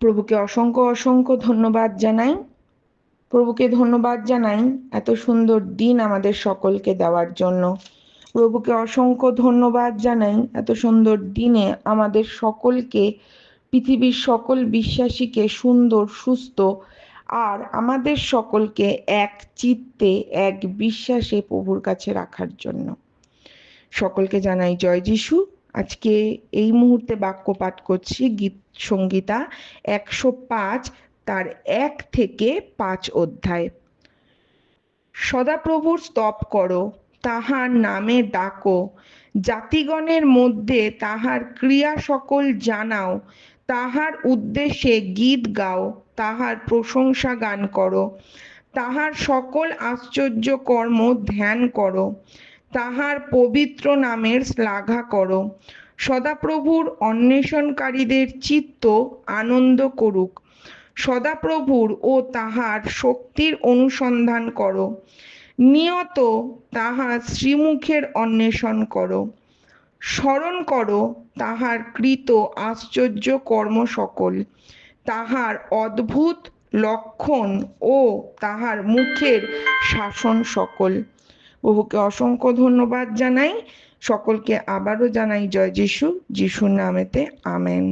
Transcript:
প্রভুকে অসংখ্য অসংখ্য ধন্যবাদ জানাই। প্রভুকে ধন্যবাদ জানাই এত সুন্দর দিন আমাদের সকলকে দেওয়ার জন্য। প্রভুকে অসংখ্য ধন্যবাদ জানাই এত সুন্দর দিনে আমাদের সকলকে, পৃথিবীর সকল বিশ্বাসীকে সুন্দর, সুস্থ আর আমাদের সকলকে এক চিত্তে, এক বিশ্বাসে প্রভুর কাছে রাখার জন্য। সকলকে জানাই জয় যিশু। আজকে এই মুহূর্তে বাক্য পাঠ করছি গীত সঙ্গীতা একশো পাঁচ, তার এক থেকে পাঁচ অধ্যায়। সদাপ্রভুর স্তব করো, তাহার নামে ডাকো। জাতিগণের মধ্যে তাহার ক্রিয়া সকল জানাও। তাহার উদ্দেশ্যে গীত গাও, তাহার প্রশংসা গান করো। তাহার সকল আশ্চর্য কর্ম ধ্যান করো। তাহার পবিত্র নামের শ্লাঘা করো। সদাপ্রভুর অন্বেষণকারীদের চিত্ত আনন্দ করুক। সদাপ্রভুর ও তাহার শক্তির অনুসন্ধান করো। নিয়ত তাহার শ্রীমুখের অন্বেষণ করো। স্মরণ করো তাহার কৃত আশ্চর্য কর্ম সকল। তাহার অদ্ভুত লক্ষণ ও তাহার মুখের শাসন সকল। প্রভুকে অসংখ্য ধন্যবাদ জানাই। সকলকে আবারও জানাই জয় যিশু যিশুর নামেতে আমেন।